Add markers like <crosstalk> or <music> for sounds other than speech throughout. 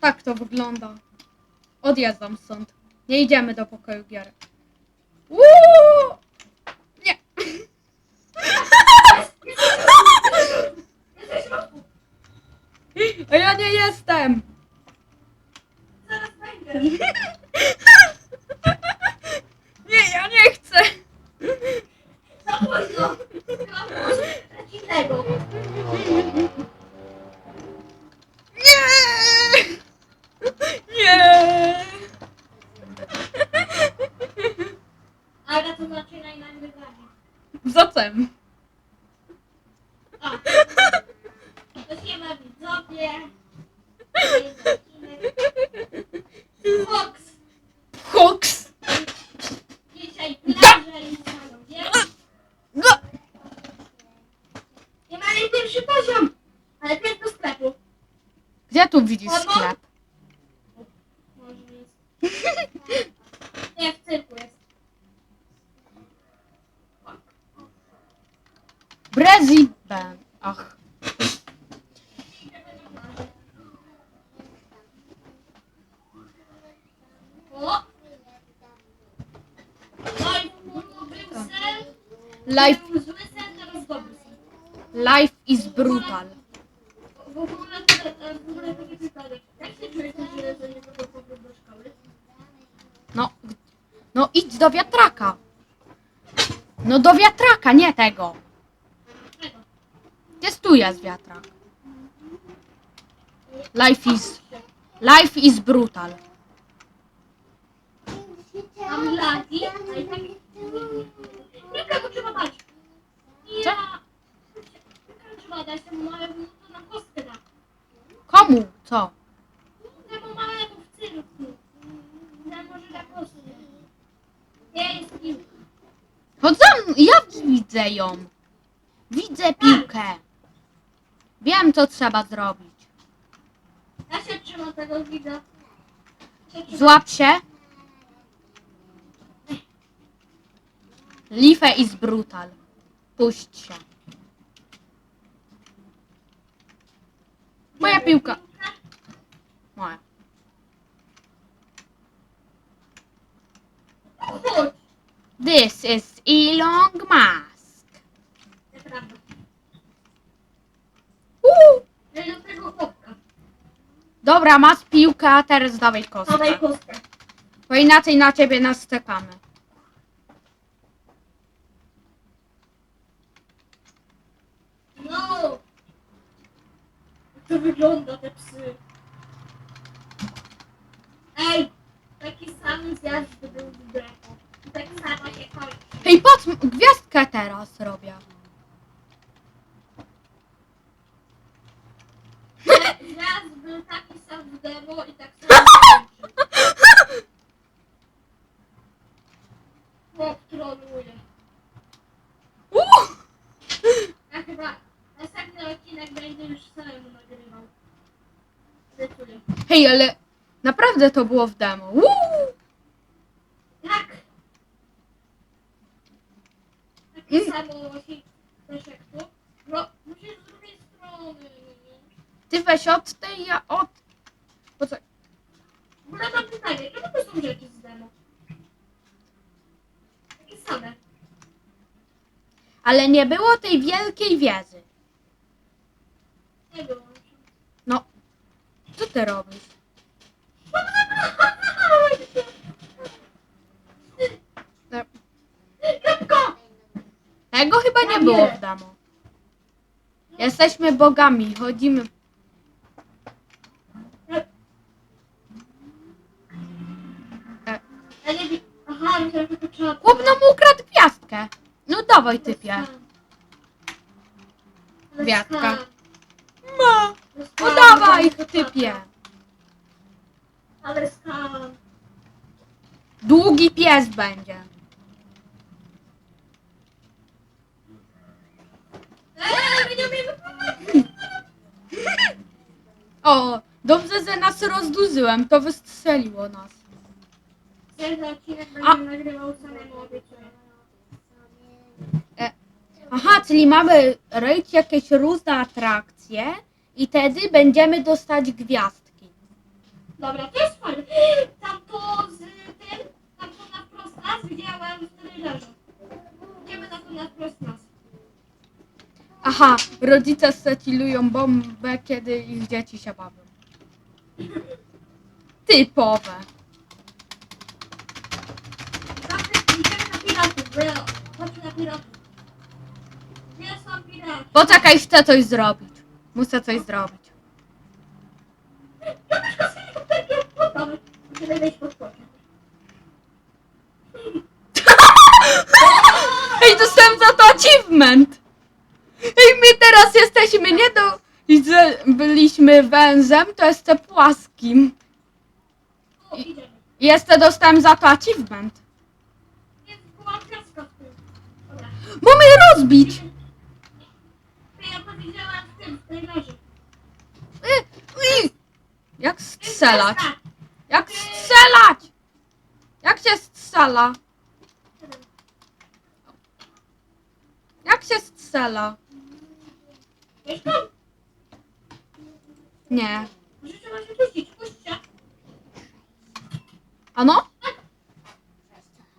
Tak to wygląda. Odjeżdżam stąd. Nie idziemy do pokoju gier. Uuu! Nie. <laughs> A ja nie jestem. Zaraz będę. Nie, ja nie chcę. Za późno. Mam coś innego. Nie. Nie. Ale to znaczy na nagrywanie. Zatem. A. To się ma widzowie. Fox. Hooks. Dzisiaj plaża i panowie. Go. Nie ma najpierwszy poziom. Ale też do sklepu. Gdzie tu widzisz sklep? Może jest. Nie, w cyrku jest. Ach. O! No i był sen. Life, Był zły sen, teraz dobry sen. life is brutal. W ogóle, to- w ogóle takie pytanie. Jak się czujesz, że za niego powrót do szkoły? No, no idź do wiatraka. No do wiatraka, nie tego. Tu jest wiatrak? Life is, life is brutal. Mam lagi, tak... Trzeba dać. Ja... Trzeba dać temu małemu, to na kostkę da. Komu? Co? Temu małemu w cyrku. Ja może na kostkę. Mną, ja widzę ją. Widzę piłkę. Wiem, co trzeba zrobić. Ja się trzymam tego widza. Się trzymam. Złap się. Life is brutal. Puść się. Moja piłka. Moja. Chodź. This is Elon Musk. Nieprawda. Uuu. Ja do tego chłopka. Dobra, masz piłkę, a teraz dawaj kostkę. Dawaj kostkę. Bo inaczej na ciebie nastekamy. No! Jak to wygląda, te psy? Ej! Taki sam zjazd był w. Tak samo się kończy. Hej, patrz, gwiazdkę teraz robię. Zjazd był taki sam w demo i tak samo się kończy. Chłop troluje. Uuu. Ja chyba następny odcinek będzie już samemu nagrywał. Hej, ale naprawdę to było w demo. Uuu. Tak! Takie Mm. samo właśnie też jak tu. No, musisz z drugiej strony. Ty weź od tej, ja od... Poczekaj. W ogóle mam pytanie, czemu to są rzeczy z demo? Takie same. Ale nie było tej wielkiej wieży. Nie było. No, co ty robisz? No, Szybko! Tego chyba nie było w demo. Jesteśmy bogami, chodzimy. E, Ja nie wiem. Aha, myślałem, że to trzeba... Chłop nam ukradł gwiazdkę. No dawaj, typie. Gwiazdka. Ma. No dawaj, typie. Ale skam. Długi pies będzie. O, dobrze, że nas rozdłużyłem, to wystrzeliło nas. Ten odcinek będę nagrywał samemu obiecuję. Czyli mamy robić jakieś różne atrakcje i wtedy będziemy dostać gwiazdki. Dobra, to jest fajne. Tam to z tym, tam to na wprost nas widziałem w trailerze. Idziemy na to na wprost nas. Aha, rodzice setilują bombę, kiedy ich dzieci się bawią. Typowe. Zawsze idziemy na piratów, bro. Chodźmy na piratów. Poczekaj, chcę coś zrobić. Muszę coś zrobić. <laughs> Ej, dostałem za to achievement! Ej, my teraz jesteśmy nie do... Byliśmy węzem, to jestem płaskim. Idziemy. Jeszcze dostałem za to achievement. Mamy rozbić! W tym, w. Y, y. Jak strzelać? Tak. Jak strzelać? Jak się strzela? Jak się strzela? Wiesz? Nie. Puścić, puśćcie. Ano?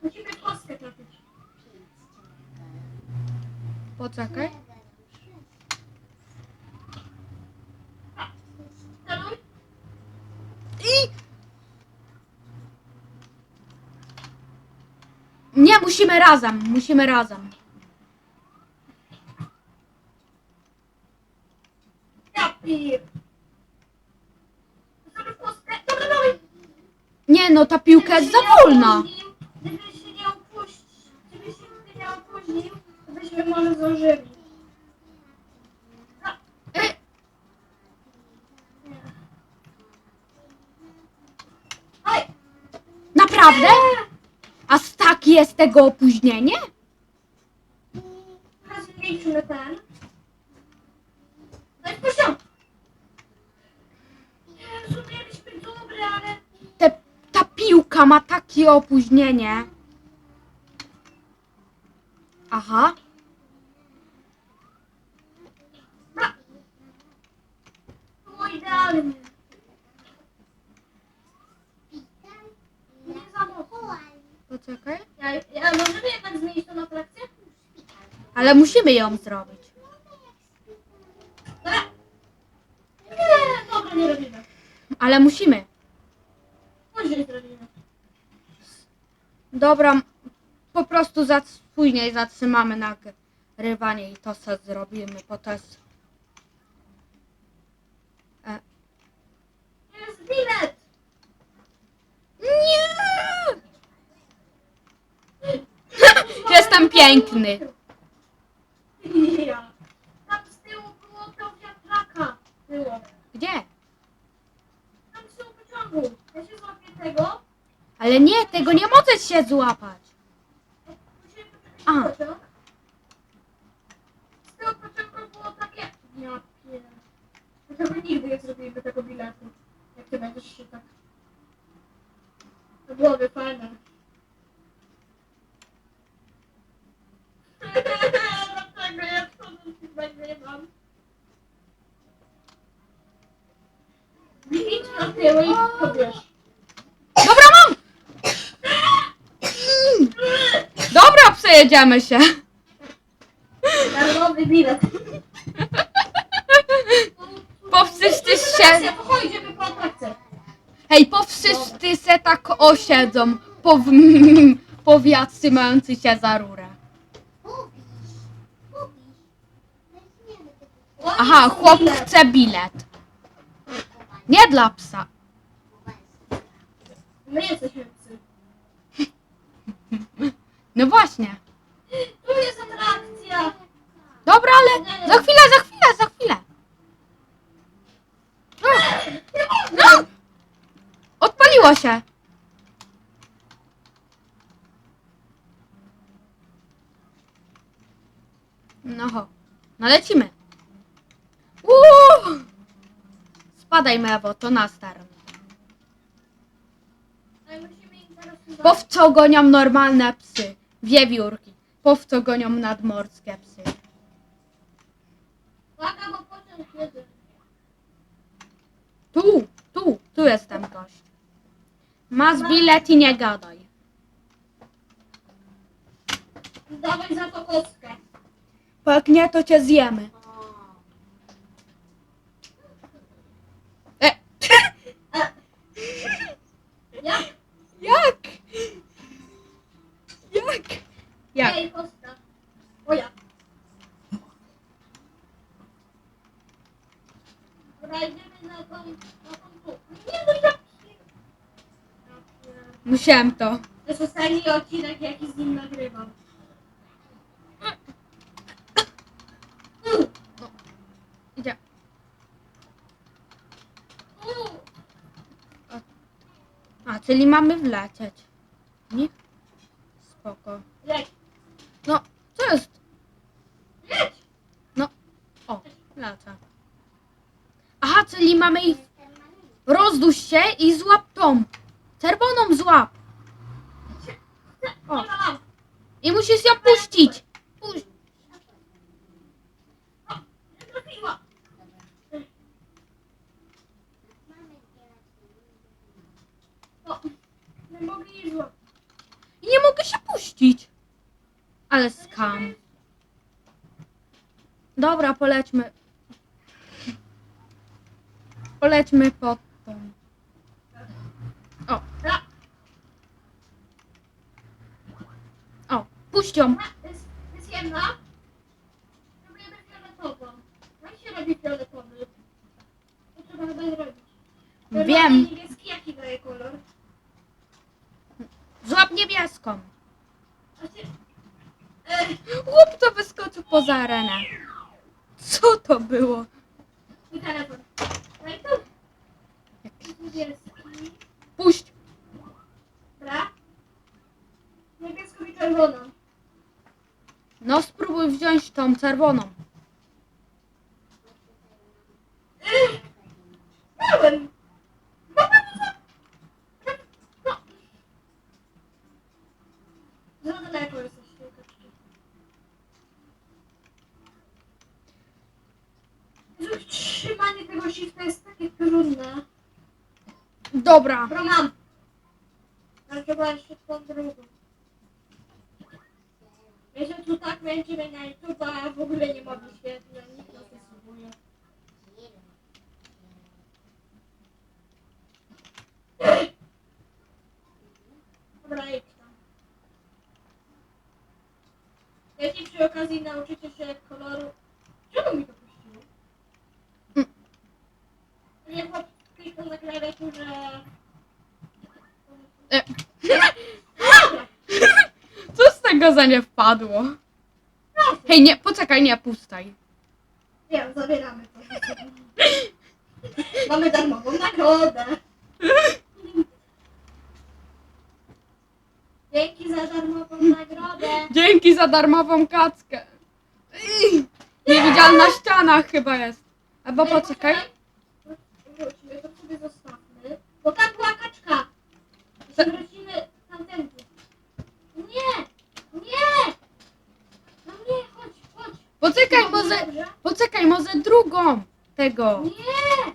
Musimy kostkę trafić. Poczekaj. I... Nie, musimy razem, musimy razem. Nie no, ta piłka jest za wolna. Gdybyś się nie opuścił, gdybyś się nie opóźnił, to byśmy może zdążyli. Y, Nie. Oj! Naprawdę? A z tak jest tego opóźnienie? Zmniejszymy ten. No i poziom. Jezu, mieliśmy dobre, ale... Te, ta piłka ma takie opóźnienie. Aha. Było idealnie. Nie za mocno. Poczekaj. Ja, ja, możemy jednak zmienić tą atrakcję? Ale musimy ją zrobić. Dobra. Nie, dobra, nie robimy. Ale musimy. Później zrobimy. Dobra, po prostu zac- później zatrzymamy nagrywanie i to co zrobimy, bo to jest... E, Jest bilet! nie! <laughs> Jestem piękny. Ale nie, tego nie możesz się złapać. Musimy poczekać A. na pociąg. Z tyłu pociągu było takie... Ja pier... Dlatego nigdy nie zrobimy tego biletu. Jak ty będziesz się tak... To byłoby fajne. Dlaczego ja to nagrywam? Idź na tył i pobierz. Dobra, mam! Dobra, przejedziemy się. Darmowy bilet. Bo wszyscy się... Pochodzimy po atrakcję. Hej, po wszyscy se tak osiedzą, po, powiat trzymający się za rurę. Aha, chłop chce bilet. Nie dla psa. My jesteśmy psy. No właśnie. Tu jest atrakcja. Dobra, ale za chwilę, za chwilę, za chwilę. No, no. Odpaliło się. No, ho. no lecimy. Uuu. Spadaj, Mewo, to na start. Ale musimy im teraz Po w co gonią normalne psy? Wiewiórki. Po w co gonią nadmorskie psy? Uwaga, bo pociąg jedzie. Tu, tu, tu jestem gość. Masz bilet i nie gadaj. Dawaj za to kostkę. Bo jak nie, to cię zjemy. E, <laughs> Jak? jak? Jak? Jak? Ej, kostka. O ja. Dobra, idziemy na tą, na tą tu. Nie, no ja... Musiałem to. To jest ostatni odcinek, jaki z nim nagrywam. Idzie. A, czyli mamy wlecieć. Nie? Spoko No, co jest? leć! O, lecę. Aha, czyli mamy ich... Rozduś się i złap tą. Czerwoną złap. O. I musisz ją puścić. Puść. O, nie trafiła. O, nie mogę jej złapać. I nie mogę się puścić. Ale skam. Dobra, polećmy. Polećmy pod tą. O. Ra- O, puść ją. ra- Jest, jedna. Próbujemy fioletową. Jak się robi fioletowy? To trzeba chyba zrobić. Wiem. Niebieski jaki daje kolor? Złap niebieską. Ej, Łup to wyskoczył poza arenę. Co to było? mój telefon. No i. Niebieski. Puść. Dobra. Niebieską i czerwoną. No spróbuj wziąć tą czerwoną. Dałem. No, no. Za daleko jesteś. Jezu, Trzymanie tego shifta jest takie trudne. Dobra. Dobra, mam. Ale trzeba jeszcze tą drugą. Jeśli tu tak będziemy na YouTube, a w ogóle nie ma wyświetleń, nikt nas nie subuje. Dobra, idź tam. Jeśli przy okazji nauczycie się koloru... Czemu mi to puściło? Jak chłop kliknął na klawiaturze... E. <laughs> Co z tego za nie wpadło? Hej, nie, poczekaj, nie pustaj. Nie, zabieramy to. Mamy darmową nagrodę. Dzięki za darmową nagrodę. Dzięki za darmową kackę. Ej, Niewidzialna ściana chyba jest. Albo Ej, poczekaj. Wróćmy, to sobie zostawmy. Bo tam była kaczka. Wrócimy tamtędy. Nie! Nie! No nie, chodź, chodź. Poczekaj, Dobrze, może, poczekaj, może drugą tego. Nie!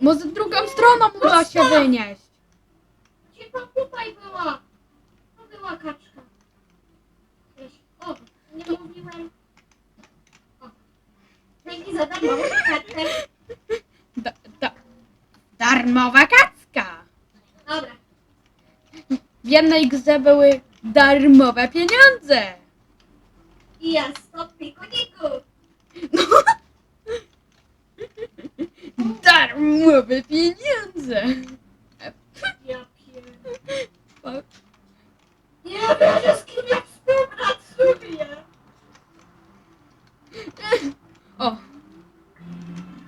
Może drugą stroną uda się wynieść. Ci to tutaj była. To była kaczka. Wiesz, O, nie mówiłem. O. Dzięki za darmową kaczkę. Da, da, darmowa kacka. Dobra. W jednej grze były darmowe pieniądze. I ja stop pikuniku. <laughs> Darmowe pieniądze. Ja pierdolę. Nie wiem, z kim ja współpracuję. O,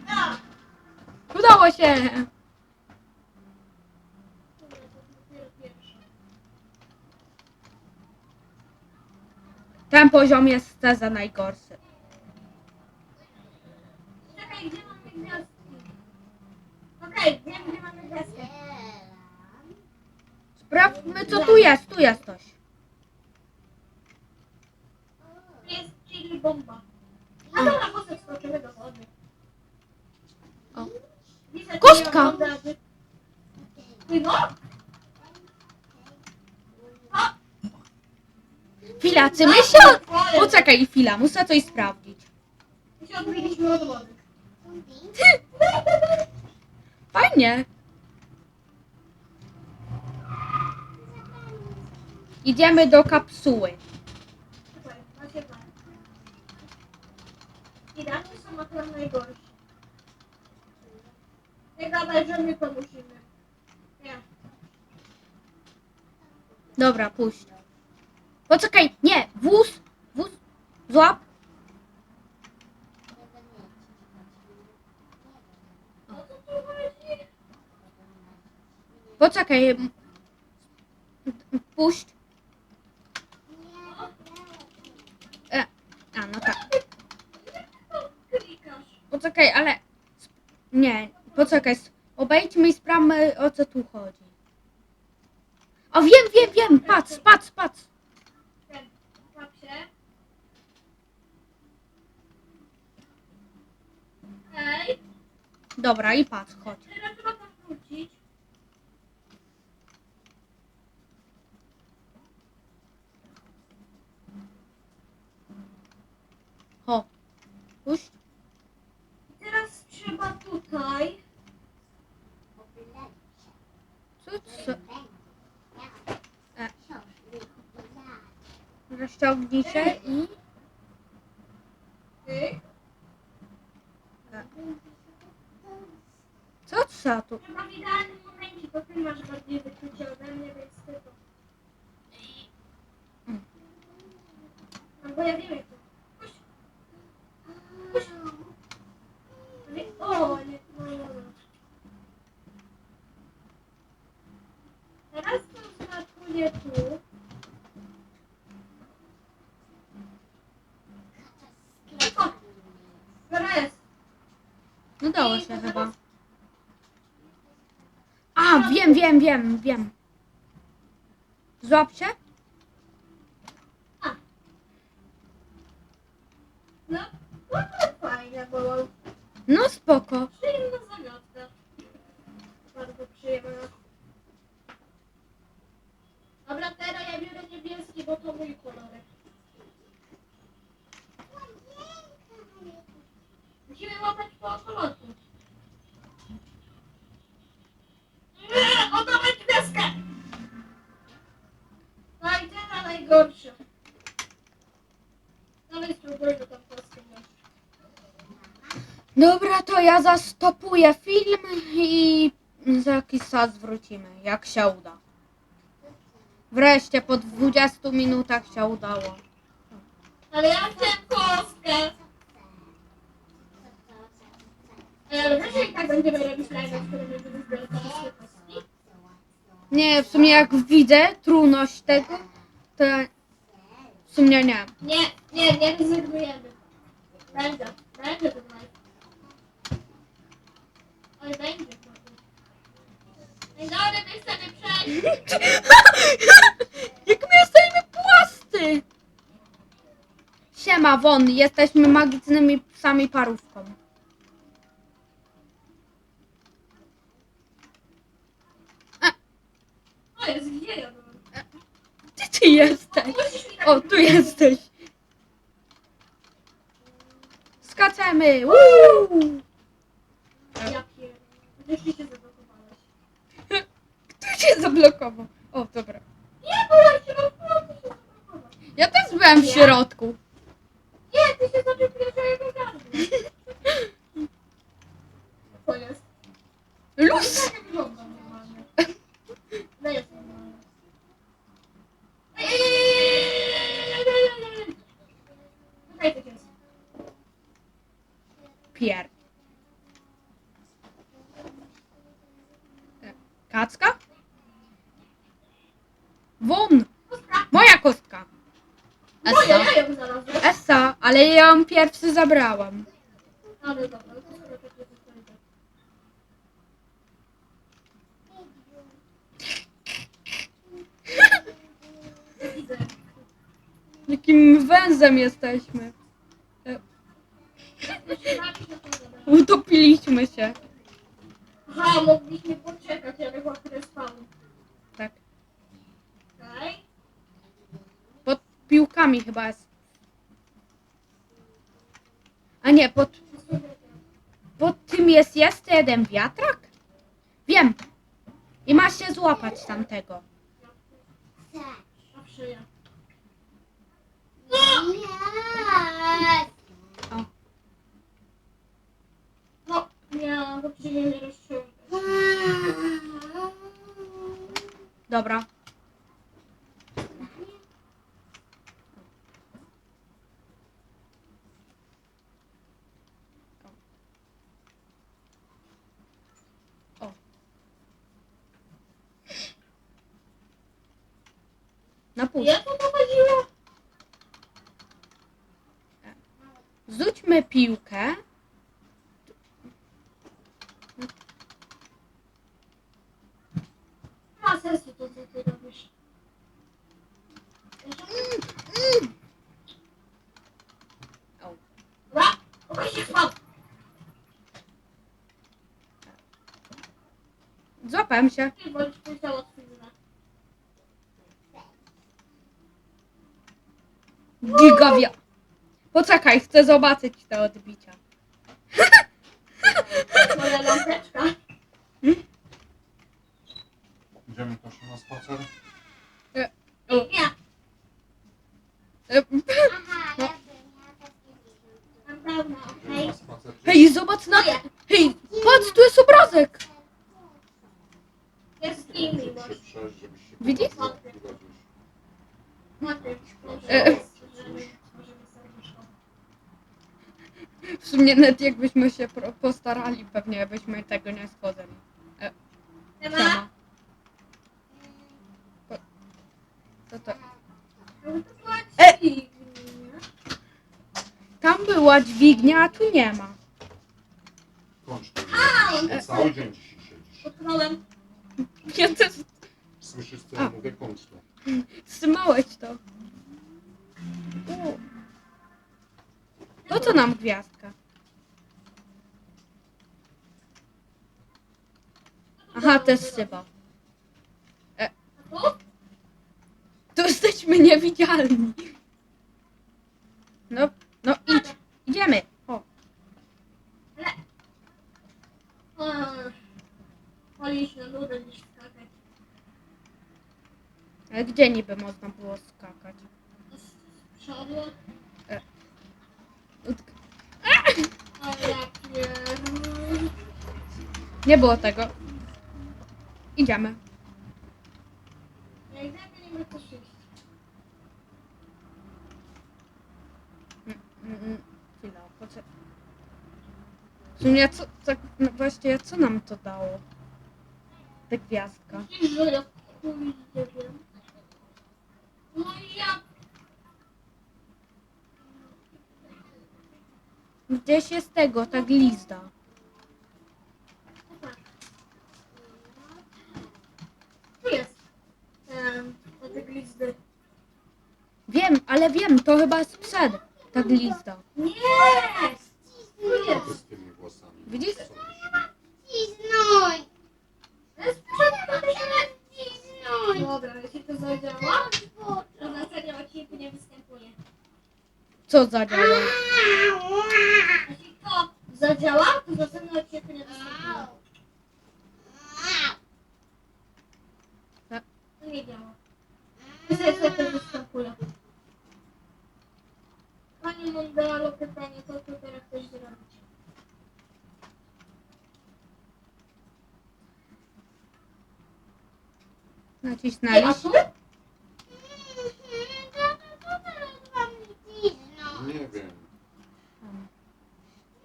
Ja. udało się. Dobra, to dopiero pierwsza. Ten poziom jest za najgorszy. Czekaj, gdzie mamy gwiazdki? Okej, wiem, gdzie mamy gwiazdkę. Sprawdźmy, co tu jest. Tu jest coś. Tu jest chili bomba. A dobra, potem skoczymy do wody. O. Widzę, że Kostka. nie Ty no? Jacy my się... Poczekaj chwila, muszę coś sprawdzić. My. Fajnie. Idziemy do kapsuły. Gadaj, że my to musimy. Dobra, puść. Poczekaj, nie, wóz, wóz, złap. Poczekaj. Puść. E, a, no tak. Poczekaj, ale... Nie, poczekaj. Obejdźmy i sprawdźmy, o co tu chodzi. O, wiem, wiem, wiem, patrz, patrz, patrz. Ten, łap się. Dobra, i patrz, chodź. teraz trzeba tam wrócić. Ho. Puść. Teraz trzeba tutaj. Co, co? E. Rozciągnij się i... Ty. Co, co tu? Trzeba w idealnym momencie, bo ty masz bardziej wyczucie ode mnie, więc ty to. No bo ja wiem jak to. Puść. Puść. Nie- O, nie, no, no, no. Teraz to smakuje tu. O, Dobra jest. No dało się chyba. A, wiem, wiem, wiem. Złap się? No, no to fajnie było. No spoko. Przyjemna zagadka. Bardzo przyjemna. Dobra, teraz ja biorę niebieski, bo to mój kolorek. Musimy łapać po kolorku. Oddawaj deskę! No najgorsze. Dalej spróbuj tam Dobra, to ja zastopuję film i za jakiś czas wrócimy, jak się uda. Wreszcie po 20 minutach się udało. Ale ja chciałem kostkę. Ale i tak będziemy robić live, w którym będziemy zbierać? Nie, w sumie jak widzę trudność tego, to w sumie nie. Nie, nie, nie rezygnujemy. Będzie, będzie ten live. Oj, będzie. Dobra, my chcemy przejść. <laughs> Jak my jesteśmy płasty! Siema, Won, jesteśmy magicznymi psami parówką. O, jest, gdzie ja byłem? Gdzie ty jesteś? O, tu jesteś. Skaczemy! Woo! Ja się zablokowałeś. Kto się zablokował? O, dobra. Nie, byłem się zablokował. Ja też byłem w Ja? środku. Ją pierwszy zabrałam. Ale dobra, to sobie takie zostawię. Widzę. Jakim węzem jesteśmy. Raz się. Utopiliśmy się. Aha, mogliśmy poczekać, ale chłopcy spał. Tak. Okej? Po, piłkami chyba jest. A nie, pod, pod tym jest jeszcze jeden wiatrak? Wiem. I masz się złapać tamtego. Nie. O. No, nie, rozciągnę. Dobra. Na pół. Jak to chodziło? Rzućmy piłkę. Ma sensu to, co ty robisz. Złapałem się. Ty bądź to załatwione. Gigawia. Poczekaj, chcę zobaczyć te odbicia. Moja lampeczka. Idziemy też na spacer. O. Nie, E, Aha, ja bym, ja też nie wiem. naprawdę, Idziemy okej. na spacer. Hej, zobacz na... Moje. Hej, patrz, tu jest obrazek. Jest z nimi, bo Żeby się przejść, żebyś się Widzisz? popatrzył, gdzieś. najpierw E, e. W sumie <laughs> nawet jakbyśmy się pro- postarali, pewnie byśmy tego nie stworzyli. Nie ma? Sama. Po- Co to? E! Tam była dźwignia, a tu nie ma. Kończ to. Cały dzień dzisiaj siedzisz. Potknąłem. <laughs> Ja też Słyszysz co A. ja mówię? Kończ to. trzymałeś to. U. Po co nam gwiazdka? Aha, to jest szyba. A tu? Jesteśmy niewidzialni. No, no idź. Idziemy. O, na niż skakać. ale gdzie niby można było skakać? Z przodu? Jak nie... Nie było tego. Idziemy. Ja i tak nie mogę też iść. Chwila, poczekaj. W sumie co, tak, no właściwie co nam to dało? Ta gwiazdka. Chuj. Gdzieś jest tego, ta glizda. Tak. Tu jest. Ehm, to te glizdy. Wiem, ale wiem, to chyba jest przed. Ta glizda. Nie! Z tymi włosami? Widzisz? To jest przed, to. Dobra, jeśli to zadziała, to na następnym odcinku nie występuje. Co zadziała? Jeśli to zadziała, to w następnym odcinku nie występuje. To nie działa. Niestety występuje. Pani Mondalo, pytanie, co tu teraz chcesz zrobić? Tu? Nie wiem.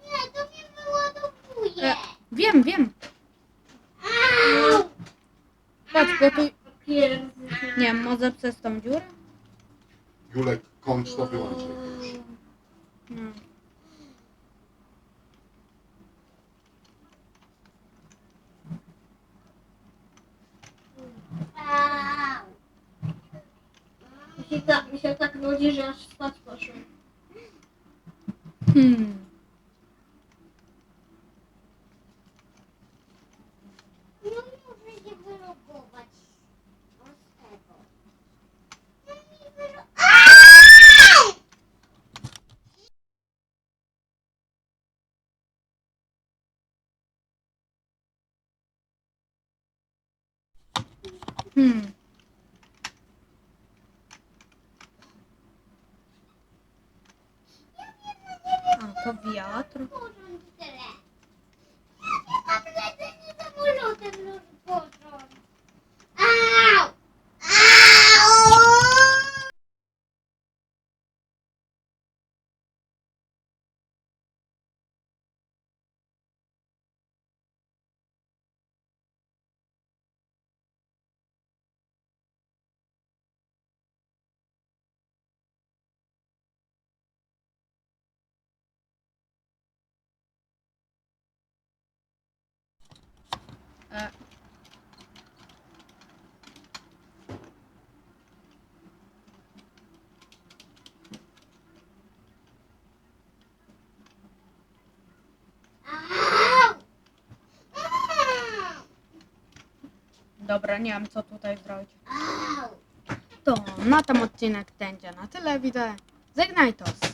Nie, to mnie wyładowuje. E. Wiem, wiem. Patrz, bo tu... Pierdzy. Nie wiem, może przez tą dziurę? Julek, kończ to, wyłączaj to już. No. Au. Mi tak, mi się tak nudzi, że aż spać poszłem. Hmm. No muszę się wylogować. O z tego. No mi wylo... Hmm. A, to wiatr. Porząd tyle. Mam lecenie samolotem już porząd. Au! Au! E. Au! Dobra, nie wiem co tutaj zrobić. To na tym odcinek będzie na tyle, widzę. Żegnaj tos.